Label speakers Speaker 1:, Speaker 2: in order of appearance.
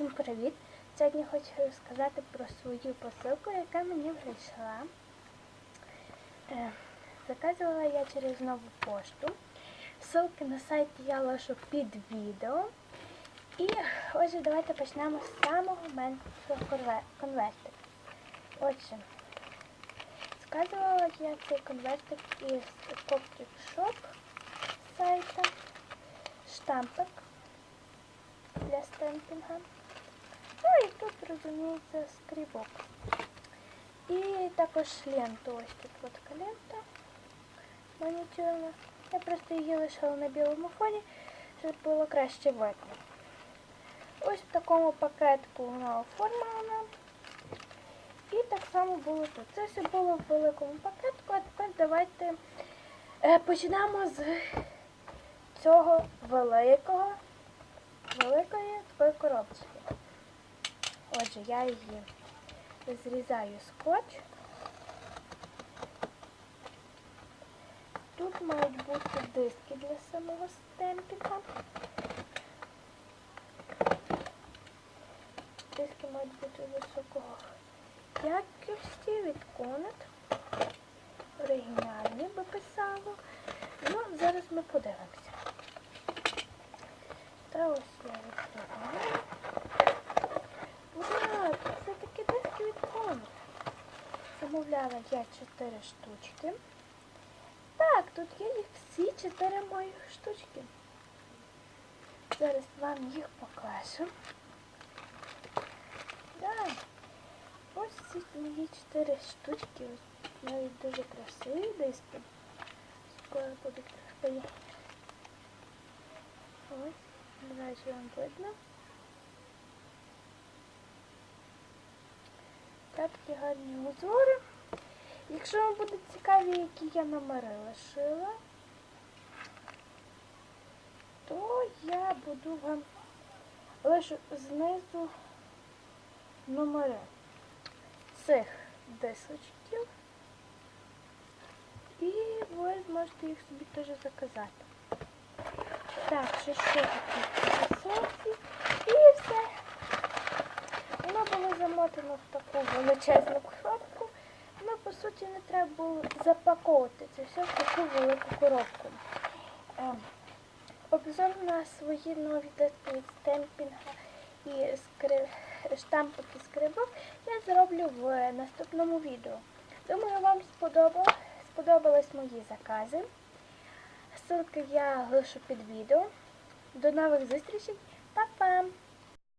Speaker 1: Всім привіт! Сьогодні хочу розказати про свою посилку, яка мені прийшла. Е, Заказувала я через нову пошту. Ссылки на сайт я лишу під відео. І отже, давайте почнемо з самого меншого конве- конвертика. Отже, заказувала я цей конвертик із Shop сайта, штампик для стемпінга. Розуміється, скрібок. І також ленту. Ось тут от така лента манітюрна. Я просто її лишила на білому фоні, щоб було краще видно. Ось в такому пакетку вона оформлена. І так само було тут. Це все було в великому пакетку, а тепер давайте е, почнемо з цього великого, великої такої коробочки. Отже, я її зрізаю скотч. Тут мають бути диски для самого стемпіка. Диски мають бути високого якості від Конет. Оригінальні би писало. Ну, зараз ми подивимося. Та ось я відкриваю. Ура! Це такі диски від Конет. Замовляла я 4 штучки. Так, тут є їх всі 4 мої штучки. Зараз вам їх покажу. Да. Ось ці мої 4 штучки. Навіть дуже красиві диски. Скоро будуть твої. Ось, чи вам видно. Так, такі гарні узори. Якщо вам будуть цікаві, які я номери лишила, то я буду вам лишу знизу номери цих дисочків. І ви зможете їх собі теж заказати. Так, що ще такі посилки. І все. Воно було замотано в таку величезну. Ну, по суті, не треба було запаковувати це все в таку велику коробку. Ем, Обзор на свої нові від стемпінга і скри... і скрибок я зроблю в наступному відео. Думаю, вам сподобались мої закази. Ссылки я лишу під відео. До нових зустрічей.